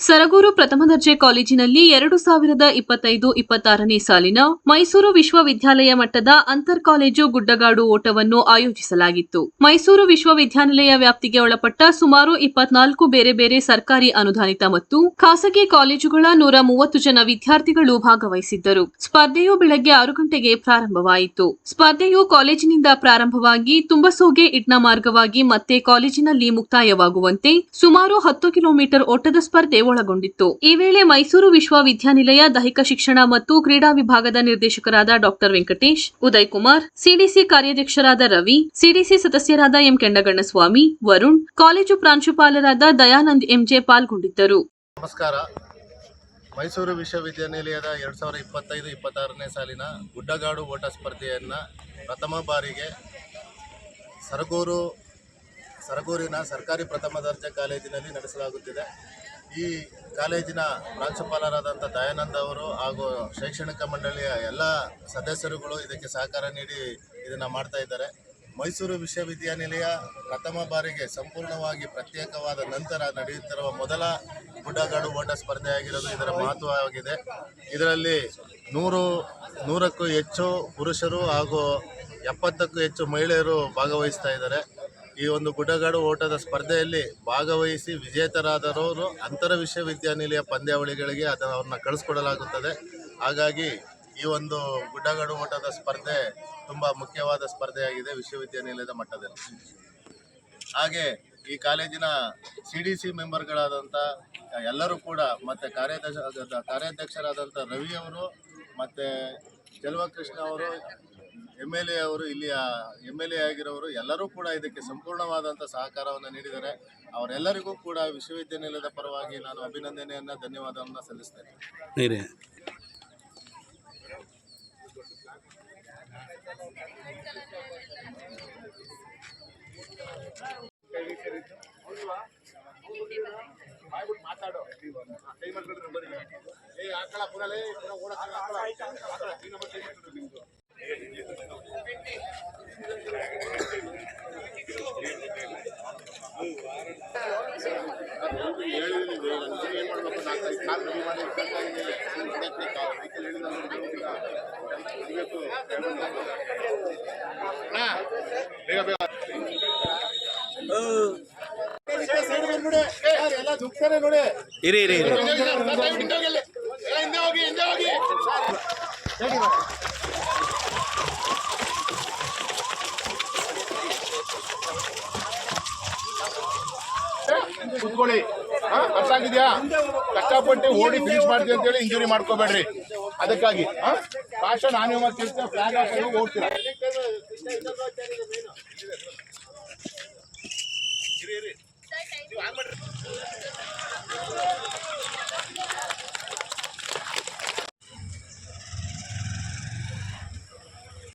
ಸರಗೂರು ಪ್ರಥಮ ದರ್ಜೆ ಕಾಲೇಜಿನಲ್ಲಿ ಎರಡು ಸಾವಿರದ ಇಪ್ಪತ್ತೈದು ಇಪ್ಪತ್ತಾರನೇ ಸಾಲಿನ ಮೈಸೂರು ವಿಶ್ವವಿದ್ಯಾಲಯ ಮಟ್ಟದ ಅಂತರ್ ಕಾಲೇಜು ಗುಡ್ಡಗಾಡು ಓಟವನ್ನು ಆಯೋಜಿಸಲಾಗಿತ್ತು. ಮೈಸೂರು ವಿಶ್ವವಿದ್ಯಾನಿಲಯ ವ್ಯಾಪ್ತಿಗೆ ಒಳಪಟ್ಟ ಸುಮಾರು ಇಪ್ಪತ್ನಾಲ್ಕು ಬೇರೆ ಬೇರೆ ಸರ್ಕಾರಿ ಅನುದಾನಿತ ಮತ್ತು ಖಾಸಗಿ ಕಾಲೇಜುಗಳ ನೂರ ಮೂವತ್ತು ಜನ ವಿದ್ಯಾರ್ಥಿಗಳು ಭಾಗವಹಿಸಿದ್ದರು. ಸ್ಪರ್ಧೆಯು ಬೆಳಗ್ಗೆ ಆರು ಗಂಟೆಗೆ ಪ್ರಾರಂಭವಾಯಿತು. ಸ್ಪರ್ಧೆಯು ಕಾಲೇಜಿನಿಂದ ಪ್ರಾರಂಭವಾಗಿ ತುಂಬಸೋಗೆ ಇಡ್ನ ಮಾರ್ಗವಾಗಿ ಮತ್ತೆ ಕಾಲೇಜಿನಲ್ಲಿ ಮುಕ್ತಾಯವಾಗುವಂತೆ ಸುಮಾರು ಹತ್ತು ಕಿಲೋಮೀಟರ್ ಓಟದ ಸ್ಪರ್ಧೆ ಒಳಗೊಂಡಿತ್ತು ಈ ವೇಳೆ ಮೈಸೂರು ವಿಶ್ವವಿದ್ಯಾನಿಲಯ ದೈಹಿಕ ಶಿಕ್ಷಣ ಮತ್ತು ಕ್ರೀಡಾ ವಿಭಾಗದ ನಿರ್ದೇಶಕರಾದ ಡಾಕ್ಟರ್ ವೆಂಕಟೇಶ್, ಉದಯ್ ಕುಮಾರ್ ಸಿಡಿಸಿ ಕಾರ್ಯಾಧ್ಯಕ್ಷರಾದ ರವಿ ಸಿಡಿಸಿ ಸದಸ್ಯರಾದ ಎಂ ಕೆಂಡಗಣ್ಣಸ್ವಾಮಿ, ವರುಣ್, ಕಾಲೇಜು ಪ್ರಾಂಶುಪಾಲರಾದ ದಯಾನಂದ್ ಎಂಜೆ ಪಾಲ್ಗೊಂಡಿದ್ದರು. ನಮಸ್ಕಾರ. ಮೈಸೂರು ವಿಶ್ವವಿದ್ಯಾನಿಲಯದ ಎರಡ್ ಸಾವಿರದ ಇಪ್ಪತ್ತೈದು, ಇಪ್ಪತ್ತಾರನೇ ಸಾಲಿನ ಗುಡ್ಡಗಾಡು ಓಟ ಸ್ಪರ್ಧೆಯನ್ನು ಪ್ರಥಮ ಬಾರಿಗೆ ಸರಗೂರು, ಸರಗೂರಿನ ಸರ್ಕಾರಿ ಪ್ರಥಮ ದರ್ಜೆ ಕಾಲೇಜಿನಲ್ಲಿ ನಡೆಸಲಾಗುತ್ತಿದೆ. ಈ ಕಾಲೇಜಿನ ಪ್ರಾಂಶುಪಾಲರಾದಂಥ ದಯಾನಂದ್ ಅವರು ಹಾಗೂ ಶೈಕ್ಷಣಿಕ ಮಂಡಳಿಯ ಎಲ್ಲ ಸದಸ್ಯರುಗಳು ಇದಕ್ಕೆ ಸಹಕಾರ ನೀಡಿ ಇದನ್ನು ಮಾಡ್ತಾ ಇದ್ದಾರೆ. ಮೈಸೂರು ವಿಶ್ವವಿದ್ಯಾನಿಲಯ ಪ್ರಥಮ ಬಾರಿಗೆ ಸಂಪೂರ್ಣವಾಗಿ ಪ್ರತ್ಯೇಕವಾದ ನಂತರ ನಡೆಯುತ್ತಿರುವ ಮೊದಲ ಗುಡ್ಡಗಾಡು ಓಟ ಸ್ಪರ್ಧೆಯಾಗಿರೋದು ಇದರ ಮಹತ್ವವಾಗಿದೆ ಇದರಲ್ಲಿ ನೂರು, ನೂರಕ್ಕೂ ಹೆಚ್ಚು ಪುರುಷರು ಹಾಗೂ ಎಪ್ಪತ್ತಕ್ಕೂ ಹೆಚ್ಚು ಮಹಿಳೆಯರು ಭಾಗವಹಿಸ್ತಾ ಇದ್ದಾರೆ. ಈ ಒಂದು ಗುಡ್ಡಗಾಡು ಓಟದ ಸ್ಪರ್ಧೆಯಲ್ಲಿ ಭಾಗವಹಿಸಿ ವಿಜೇತರಾದವರು ಅಂತರ ವಿಶ್ವವಿದ್ಯಾನಿಲಯ ಪಂದ್ಯಾವಳಿಗಳಿಗೆ ಅದನ್ನು ಅವ್ರನ್ನ ಕಳಿಸ್ಕೊಡಲಾಗುತ್ತದೆ. ಹಾಗಾಗಿ ಈ ಒಂದು ಗುಡ್ಡಗಾಡು ಓಟದ ಸ್ಪರ್ಧೆ ತುಂಬ ಮುಖ್ಯವಾದ ಸ್ಪರ್ಧೆಯಾಗಿದೆ ವಿಶ್ವವಿದ್ಯಾನಿಲಯದ ಮಟ್ಟದಲ್ಲಿ. ಹಾಗೆ ಈ ಕಾಲೇಜಿನ ಸಿ ಡಿ ಸಿ ಮೆಂಬರ್ಗಳಾದಂಥ ಎಲ್ಲರೂ ಕೂಡ ಮತ್ತು ಕಾರ್ಯಾಧ್ಯಕ್ಷ ಕಾರ್ಯಾಧ್ಯಕ್ಷರಾದಂಥ ರವಿ ಅವರು ಮತ್ತು ಚೆಲುವಕೃಷ್ಣ ಅವರು ಎಂ ಎಲ್ ಎ ಅವರು ಇಲ್ಲಿಯ ಎಂ ಎಲ್ ಎ ಆಗಿರೋರು ಎಲ್ಲರೂ ಕೂಡ ಇದಕ್ಕೆ ಸಂಪೂರ್ಣವಾದಂಥ ಸಹಕಾರವನ್ನು ನೀಡಿದ್ದಾರೆ. ಅವರೆಲ್ಲರಿಗೂ ಕೂಡ ವಿಶ್ವವಿದ್ಯಾನಿಲಯದ ಪರವಾಗಿ ನಾನು ಅಭಿನಂದನೆಯನ್ನು ಧನ್ಯವಾದವನ್ನು ಸಲ್ಲಿಸ್ತೇನೆ. ನೀರೇ ಎಲ್ಲ ದುಃಖನೇ ನೋಡಿ ಇರಿ ಇರಿ ಇರಿ ಹೋಗಿ ಹೋಗಿ ಕುತ್ಕೊಳ್ಳಿ? ಅರ್ಥ ಆಗಿದ್ಯಾ ಕಷ್ಟಪಟ್ಟು ಓಡಿ ಫಿನಿಶ್ ಮಾಡ್ತೀವಿ ಅಂತೇಳಿ ಇಂಜುರಿ ಮಾಡ್ಕೋಬೇಡ್ರಿ. ಅದಕ್ಕಾಗಿ ಕಾಶ ನಾನು ಮತ್ತೆ ಫ್ಲಾಗ್ ಓಡ್ತೀರಾ